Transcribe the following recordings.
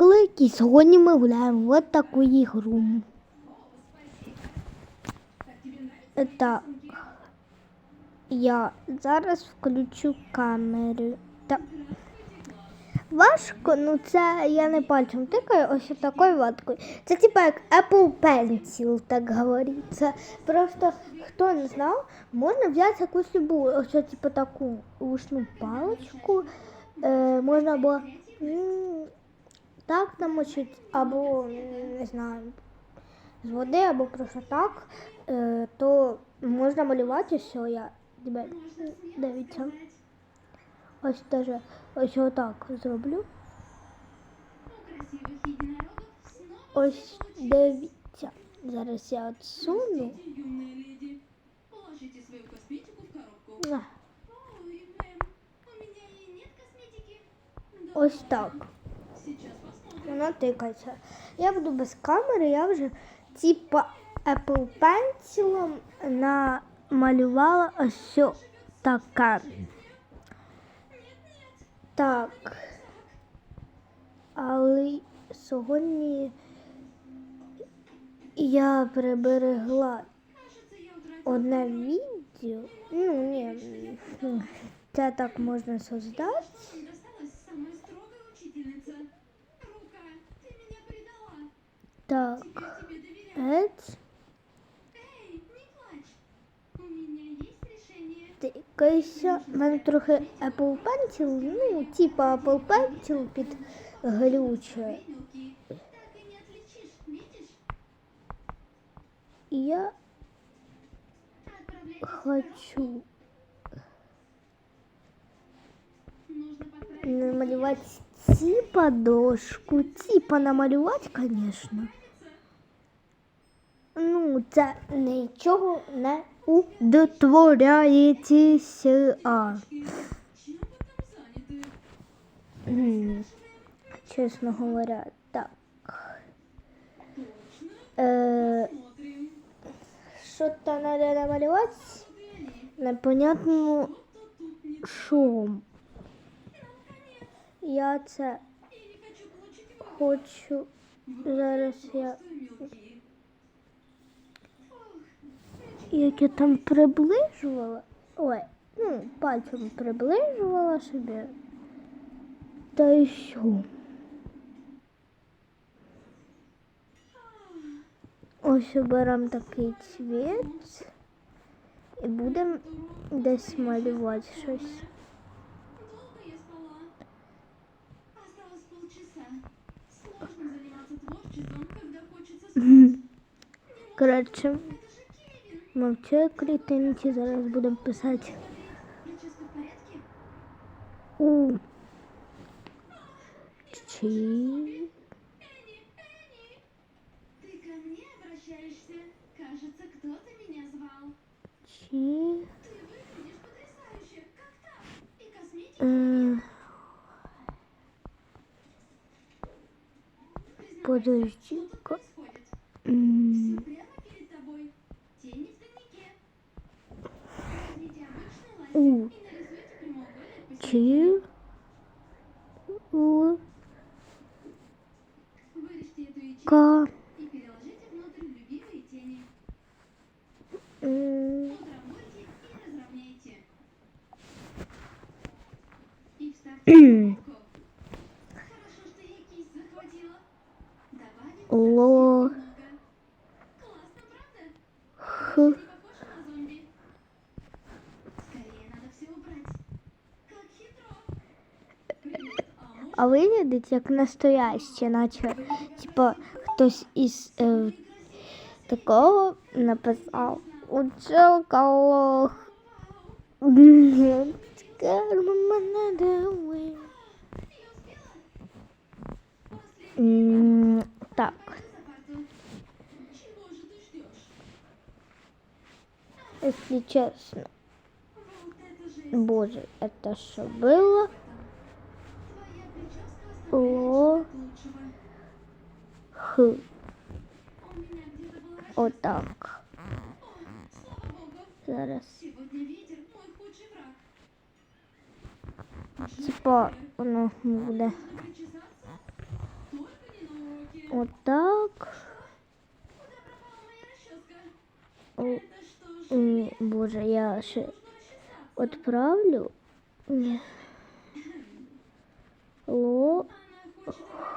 виклик і сьогодні ми гуляємо в таку ігру. Так. Я зараз включу камеру. Так. Важко, ну це я не пальцем тикаю, ось такою ваткою. Це типа як Apple Pencil, так говориться. Просто хто не знав, можна взяти якусь любу, ось типу таку ушну паличку. Е, можна м, так намочити, або не знаю, з води, або просто так, е, то можна малювати все. Я тебе дивіться. Ось даже ось отак зроблю. Ось дивіться. Зараз я отсуну. Ось так. Вона тикається. Я буду без камери, я вже типа Apple Pencil намалювала ось таке. Так. Але сьогодні я приберегла одне відео. Ну, ні, це так можна создати. Так, Я тебе доверяю. ет. Эй, не плачь. У меня есть решение. Тикайся. У мене трохи Apple Pencil, ну, типа Apple Pencil під глюче. Две мелкие. Так и не отличишь, видишь? І я Отправляйтесь в хочу Нужно подправить намалювати типа дошку. Типа намалювати, звісно. Ну, це нічого не удотворяється. Чесно говоря, так. Е, Смотрим. що то треба намалювати? Непонятно, що. Я це хочу. Зараз я. Просто мелкие. Ох, Як я там приближувала. Ой, ну, пальцем приближувала собі. Та й що? Ось оберемо такий цвіт. І будемо десь малювати щось. Коротше, Это же Кевин. мовчи клітинці, зараз будемо писати. Прическа в порядке? У. Чи. Энни, Энни! Ты ко мне обращаешься? Кажется, кто-то меня звал. Чи. Ты выглядишь потрясающе. Как там? И косметики Е, Обычный У. а виглядить як настояще, наче типа хтось із е, такого написав училка. мене Так, за парту? Чего же ты ждешь? О. Х. Отак. Зараз. Типа воно буде. так. О, ні, боже, я ще отправлю. Ло.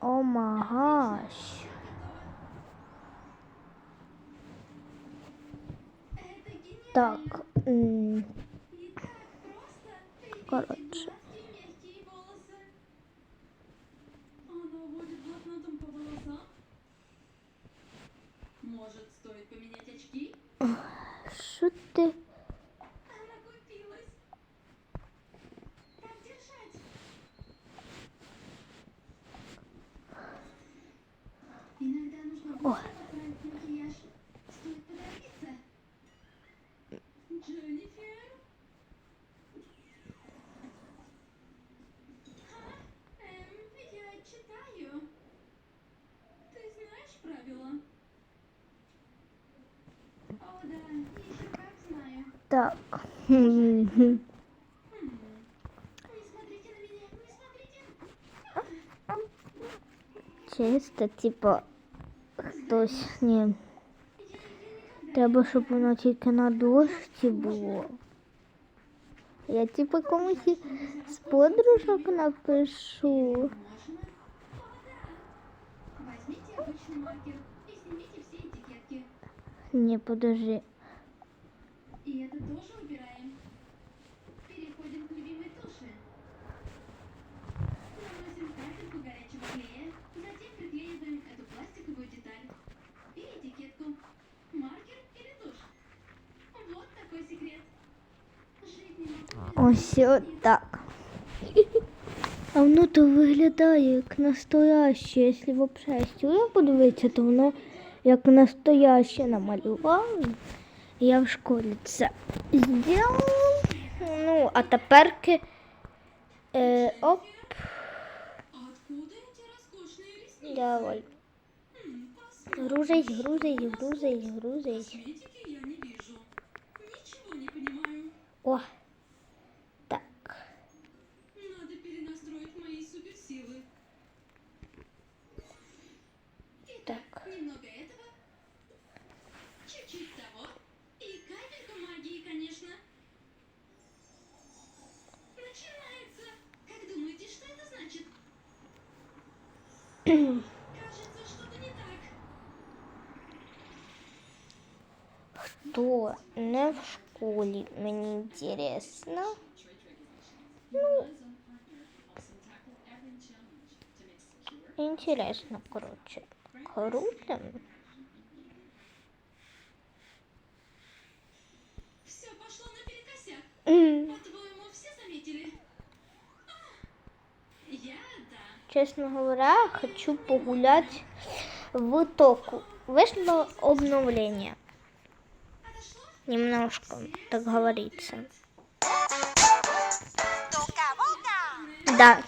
Омагаш. Это гениально. Так. волосам. Может, стоит поменять очки? Дженнифер? А, эм, я читаю. Ты знаешь правила? О, да, еще как знаю. Так. Хм. Не не. Чисто, типа, хтось ні. Я ее никогда Треба, щоб воно тільки на дошці було. Я типу комусь із з подружок напишу. Можно? О, да. Возьмите обычный маркер и снимите все этикетки. Ні, подожди. И это тоже Ось отак. А воно то виглядає як настояще. Якщо взагалі стюля подивитися, то воно як настояще намалювали. Я в школі це зробила. Ну, а теперки. Е, оп, Откуда эти роскошные ресницы? давай. Хм, посмотрим. Грузись, грузись, грузись, грузись. Косметики я не вижу. Ничего не понимаю. О, То не в школі, мені інтересно. Ну, Интересно, короче. Круто. Все пошло наперекосяк. М, По-твоему, все заметили? А, Я да. Честно говоря, хочу погулять в току. Вышло обновление. Немножко, так говорится. Да.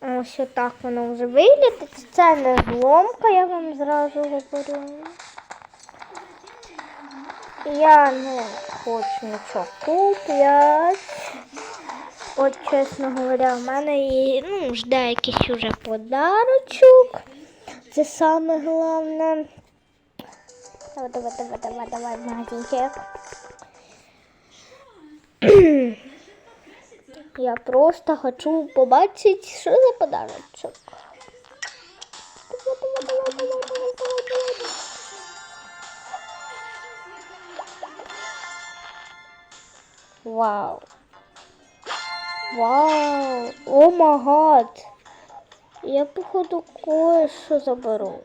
Ось отак воно вже виглядить. Це не зломка, я вам зразу говорю. Я не хочу нічого купляти. От, чесно говоря, в мене є, ну, жде якийсь уже подарочок. Це саме головне. Давай, давай, давай, давай, давай, магазинчик. Я просто хочу побачити, що за подарочок. Вау. Вау. О магад. Я походу кое-що заберу.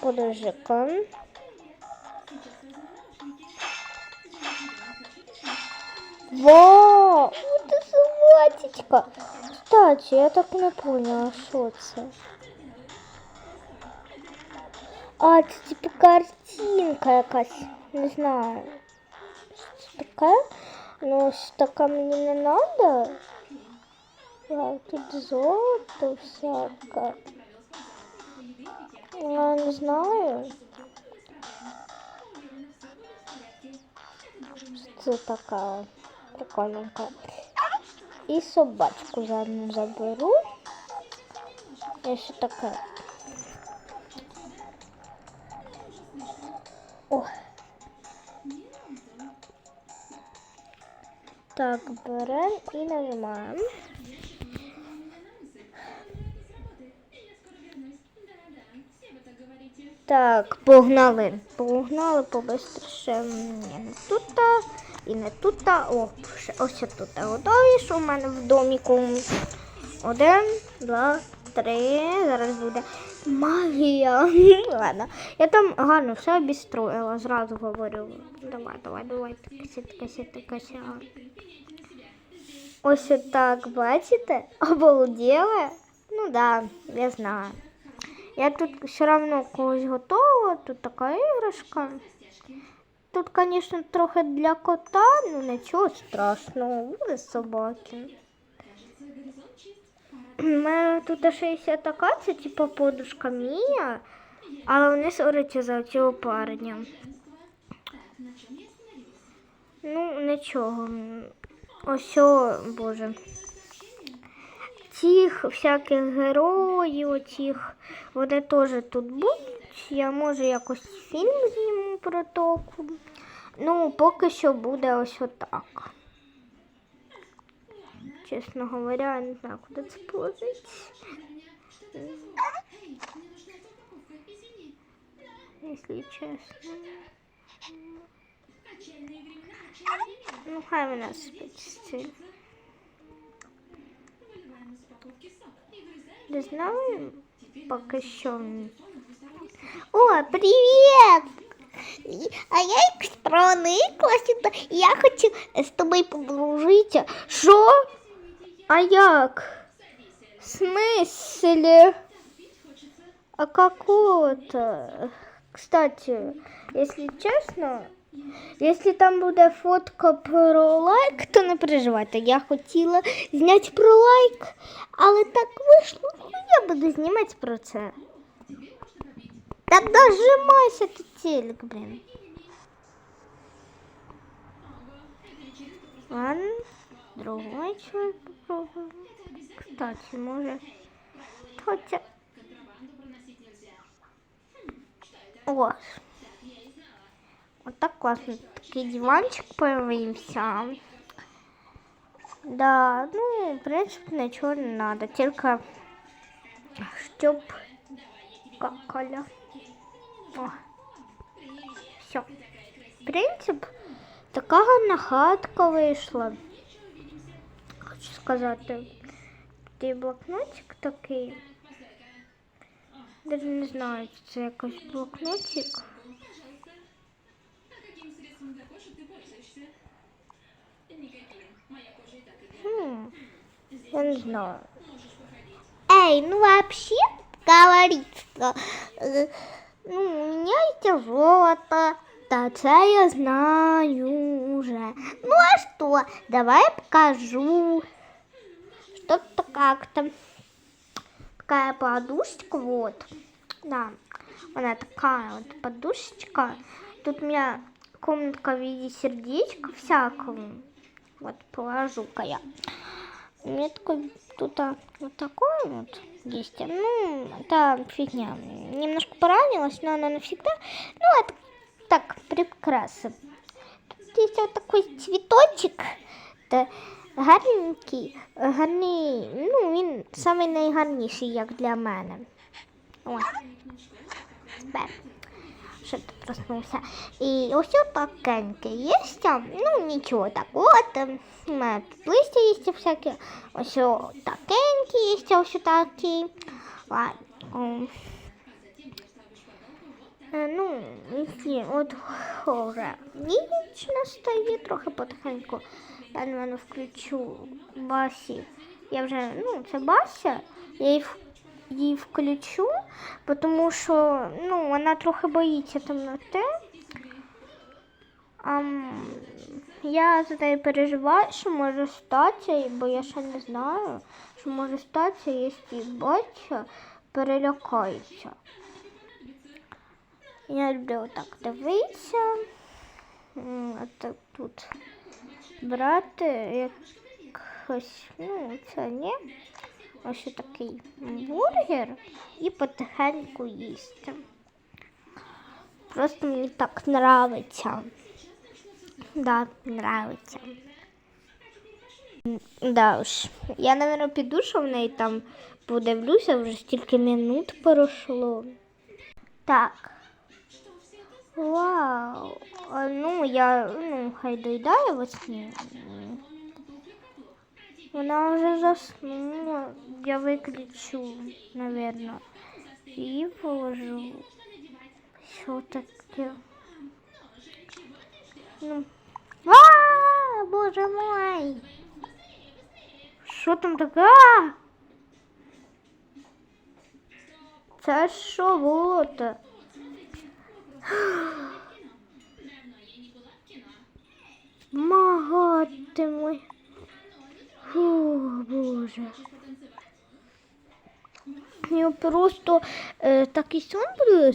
Подожди-ка. Вау! Вот это собачечка. Кстати, я так не поняла, що це. А, це типу картинка якась. Не знаю. Що це таке? Ну, ось така мені не треба. А, тут золото всяке. Я не знаю. Що Це така прикольненька. І собачку заодно заберу. І ще таке. О. Так, берем і нажимаємо. Так, погнали. Погнали не тут. І не тут. О, ще- ось тут. Готові, що в мене в доміку. Один, два, три. Зараз буде магія. Ладно. Я там гарно все обістроїла, зразу говорю. Давай, давай, давай. Кася, кася, кася. Ось так, бачите? Обалдела? Ну да, я знаю. Я тут все одно когось готова, тут така іграшка. Тут, звісно, трохи для кота, ну нічого страшного, буде собаки. У мене тут ще є така, це типу подушка Мія, але вони сваряться за цього парня. Ну, нічого. Ось, о, боже. Цих всяких героїв, оцих, вони теж тут будуть. Я може якось фільм зніму про току. Ну, поки що буде ось отак. Чесно говоря, я не знаю, куди це положити. Якщо чесно. Ну, хай вона спить стиль. Не знаю, поки що. О, привіт! А я якось проникла сюди, і я хочу з тобою подружитися. Що? А як? В смысле? А какого-то? Кстати, если честно, если там буде фотка про лайк, то не переживайте. Я хотіла зняти про лайк, але так вийшло, ну я буду знімати про це. Так дожимайся ти телек, блін. Ладно, другой человек попробуем. Кстати, може. Хоча. О. Вот так классно. Такий диванчик появився. Да, ну, в принципе, нічого не надо. Тільки щоб какаля. О. Все. Принцип, така гарна хатка вийшла. Хочу сказати. Тут блокнотик такий. Даже не знаю, чи це якийсь блокнотик. Хм, я не знаю. Эй, ну вообще говорится, э, ну, у меня есть золото. Да, це я знаю уже. Ну а что? Давай я покажу. Что-то как-то. Такая подушечка, вот. Да, она такая вот подушечка. Тут у меня комнатка в виде сердечка всякого. Вот положу-ка я. У меня такой тут вот такой вот есть. Ну, это фигня. Немножко поранилась, но она навсегда. Ну, это так, прикраса. Тут есть вот такой цветочек. Та гарненький, гарний, ну, він самий найгарніший, як для мене. Тепер. Що ти проснувся? І ось такеньке є. Ну, нічого так. От, ем, у мене тут листя є всякі. Ось о такенькі є, ось такі. Ладно. ем. Е, Ну, якщо от вже ніч настає, трохи потихеньку. Я, напевно, включу басі. Я вже, ну, це Бася, я її в- її включу, тому що ну, вона трохи боїться темноти. А, я за нею переживаю, що може статися, бо я ще не знаю, що може статися, якщо батя перелякається. Я люблю отак дивитися. М, так тут брати якось, ну, це ні. Ось такий бургер і потихеньку їсти. Просто мені так нравиться. Да, нравиться. Да уж. Я, наверное, піду, що в неї там подивлюся, вже стільки минут пройшло. Так. Вау. Ну, я, ну, хай доїдає во сні. М. Вона вже заснула. Я виключу, наверное. І положу. Що таке? Ну. А, боже мой! Що там таке? А! Це що було то? Мага ти мой. Фу, боже. Я просто е, такий сон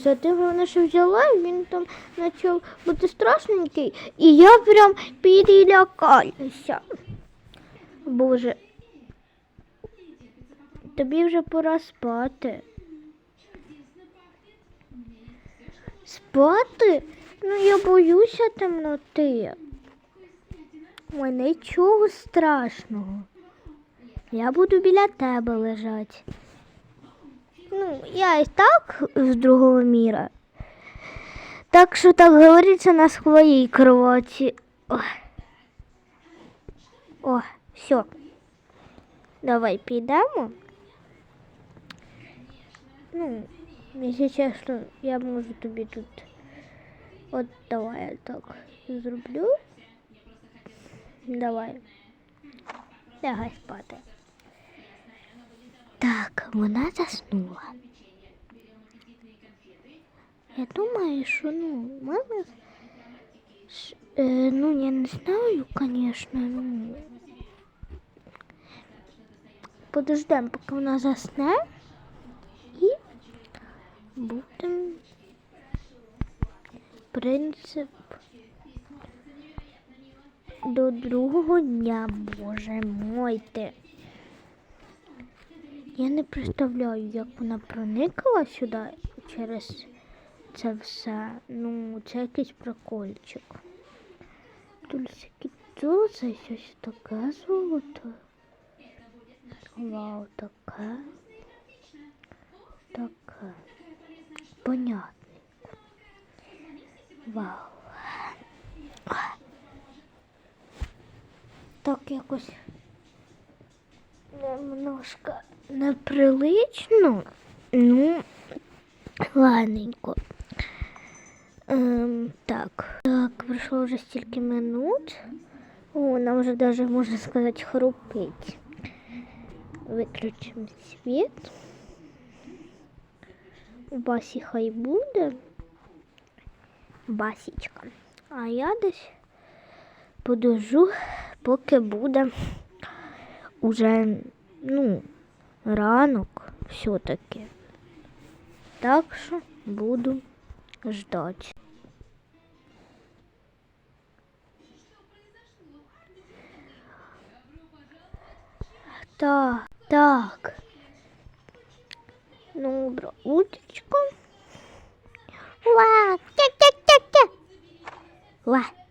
а ти мене ще взяла, і він там почав бути страшненький, і я прям перелякалася. Боже. Тобі вже пора спати. Спати? Ну я боюся темноти. Ой, нічого страшного. Я буду біля тебе лежати. Ну, я і так з другого міра. Так що так говориться на своїй кроваті. О, О все. Давай підемо. Ну, якщо чесно, я можу тобі тут. От давай я так зроблю. Давай. Лягай спати. Так, вона заснула. Я думаю, що ну, мама. Е, ну, я не знаю, конечно, ну. Подождемо, поки вона засне. І будемо принцип до другого дня, боже мой ти. Я не представляю, як вона проникла сюди через це все. Ну, це якийсь прикольчик. Тут всякі це щось таке золото. Вау, таке. Таке. Понятно. Вау. Так якось немножко неприлично. Ну, ладненько. Ем, так. Так, пройшло вже стільки минут. О, нам вже даже, можна сказати, хрупить. Виключимо світ. Басі хай буде. Басічка. А я десь подожу, поки буде уже, ну, ранок все-таки. Так що буду ждати. Так, так. Ну, бро, уточку. Ва, тя-тя-тя-тя. Ва.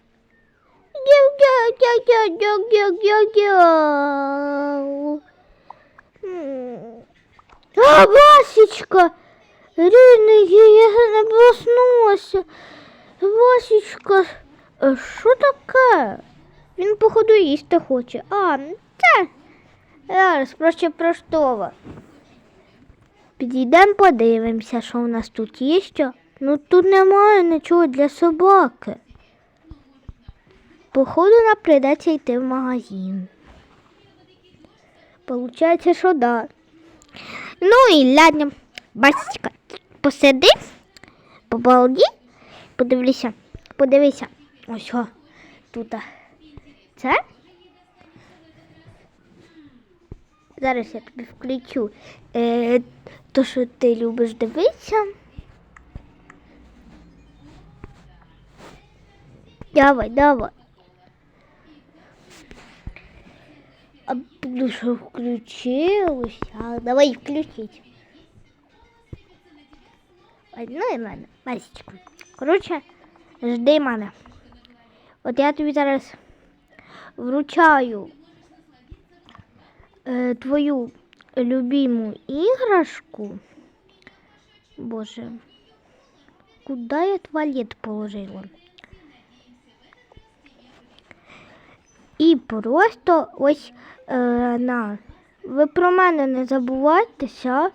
А, Васечка! Рідний, я не проснулася. Васечка, що таке? Він, походу, їсти хоче. А, це зараз проще простово. Підійдемо, подивимося, що у нас тут є. Що? Ну тут немає нічого для собаки. Походу, нам прийдеться йти в магазин. Получається, що да. Ну і ладно, Басечка, посиди, побалді, подивися, подивися. Ось що тут. Це? Зараз я тобі включу. Е, то, що ти любиш дивитися. Давай, давай. А ну що включилося? Давай включить. Ну і ладно, Васечка. Коротше, жди мене. От я тобі зараз вручаю е, твою любиму іграшку. Боже, куди я туалет положила? І просто ось е, на. Ви про мене не забувайтеся.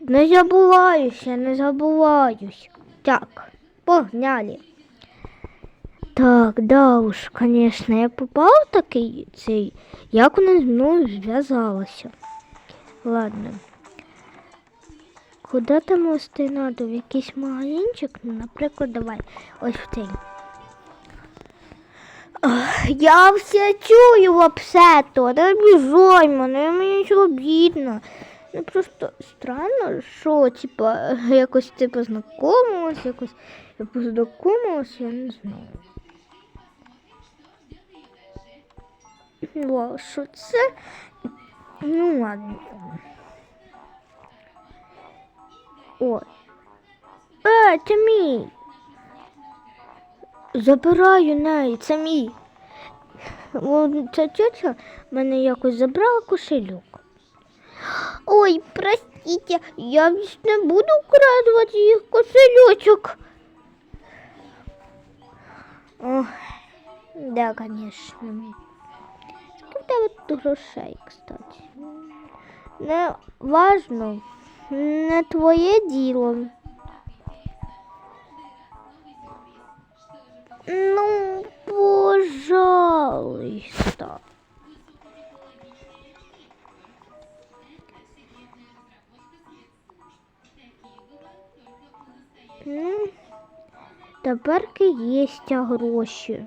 Не забуваюся, не забуваюсь. Так, погнали. Так, да уж, конечно, я попав такий цей. Як вона зі мною зв'язалася? Ладно. Куди там надо? В якийсь магазинчик? Ну, наприклад, давай. Ось в цей. Я все чую вообще-то. Не обіжай мене, мені нічого бідно. Ну просто странно, що типа якось ти познайомилась, якось я познайомилась, я не знаю. Вау, що це? Ну ладно. О. Е, це мій. Забираю неї, це мій. Ця тетя мене якось забрала кошельок. Ой, простите, я не буду вкрадувати їх кошельочок. Ох, да, конечно. Скільки в тебе грошей, кстати? Не важно, не твоє діло. Пожалуйста. Ну, тепер є гроші.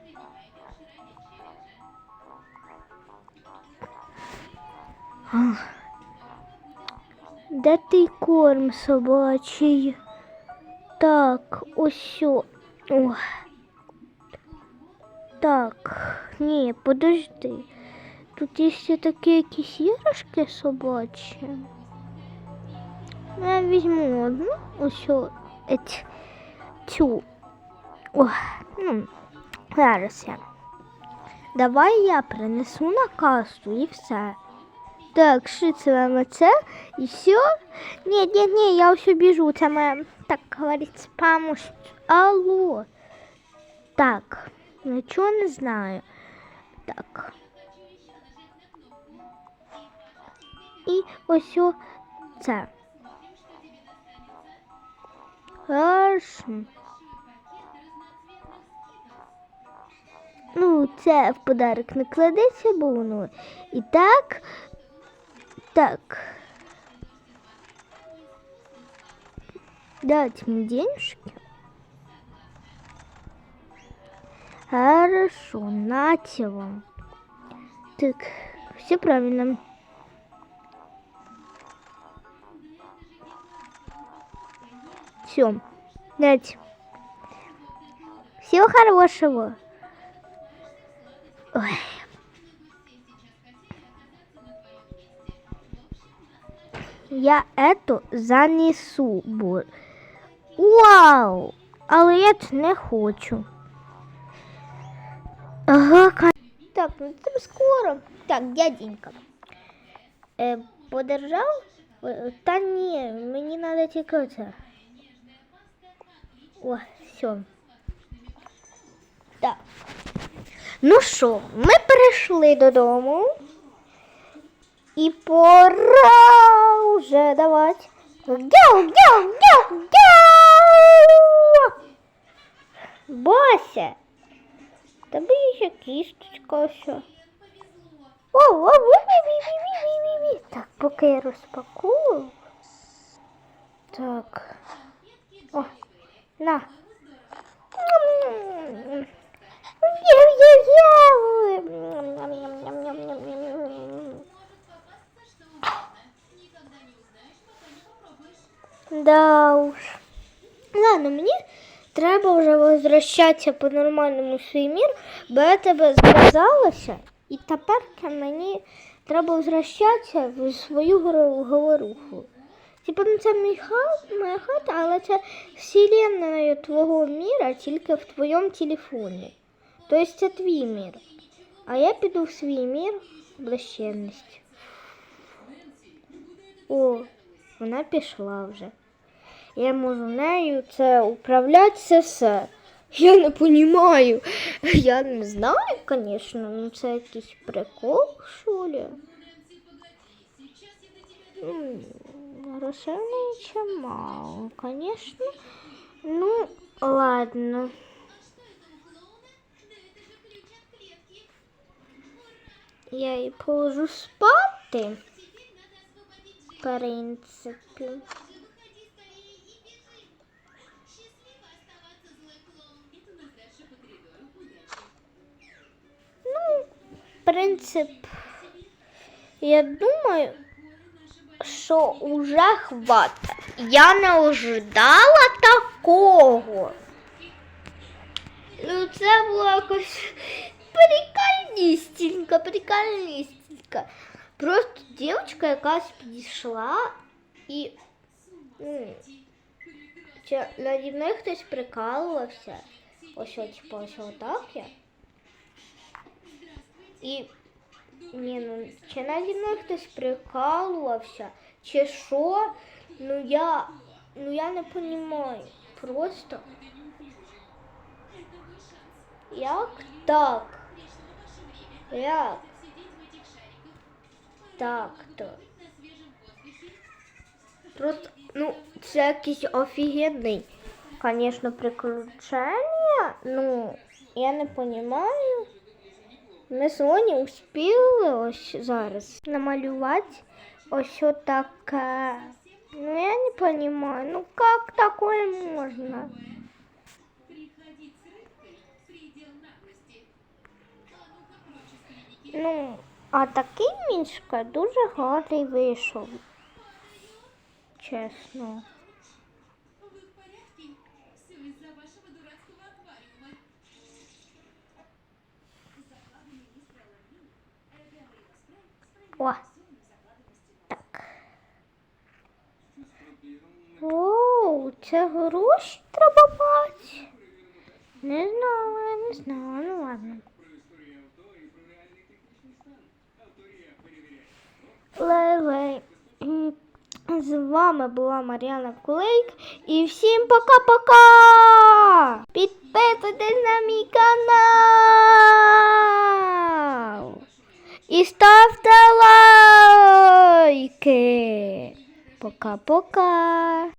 Ах. Де ти корм собачий? Так, ось. Так, ні, подожди. Тут є ще такі якісь іграшки собачі. Я візьму одну, ось о, цю. Ох, ну, зараз я. Давай я принесу на касу і все. Так, шицеваємо це і все. Ні, ні, ні, я все біжу. Це моя, так говорить, помощь. Алло. Так, нічого не знаю. Так. І ось це. Хорошо. Ну, це в подарок не кладеться, бо воно і так. Так. Дать мне денежки. Хорошо, нате вам. Так, все правильно. Все, дайте. Всего хорошего. Ой. Я эту занесу. Вау! Але я це не хочу. Ага, так, ну це скоро. Так, дяденька. Е, подержав Е, Та ні, мені треба тільки це. О, все. Так. Ну що, ми прийшли додому. І пора вже давати. Гяу, гяу, гяу, гяу! Бася! Тебе є ще кісточка ось. О, о, ві, ві, ві, ві, ві, ві, ві. Так, поки я розпакую. Так. О, на. Да уж. Ладно, мені треба вже возвращатися по нормальному свій мір, бо я тебе зв'язалася, і тепер мені треба возвращатися в свою говоруху. Типа, ну це мій хат, моя хата, але це вселенная твого міра тільки в твоєму телефоні. Тобто це твій мір. А я піду в свій мір блищенності. О, вона пішла вже. Я можу нею це управляти це все. Я не розумію. Я не знаю, звісно, ну це якийсь прикол, ли? М, Грошей мало, звісно. Ну, ладно. Я її положу спати. В принципі. принцип, я думаю, що уже хватить. Я не ожидала такого. Ну, це було якось прикольністенько, прикольністенько. Просто дівчинка якась підійшла і м, чи наді мною хтось прикалувався. Ось ось, типу, ось отак я. І ні, ну чи наді мною хтось прикалувався, чи що? Ну я ну я не розумію. Просто як так? Як так то? Просто, ну, це якийсь офігенний, звісно, приключення. Ну, я не розумію. Ми сьогодні успіли ось зараз намалювати ось отаке. Ну, я не розумію, ну як таке можна? Ну, а такий мішка дуже гарний вийшов. Чесно. О, так. О, це гроші треба бачити. Не знала, я не знала, ну ладно. Лей-лей. З вами була Мар'яна Кулейк. І всім пока-пока! Підписуйтесь на мій канал! І ставте лайки! Пока-пока!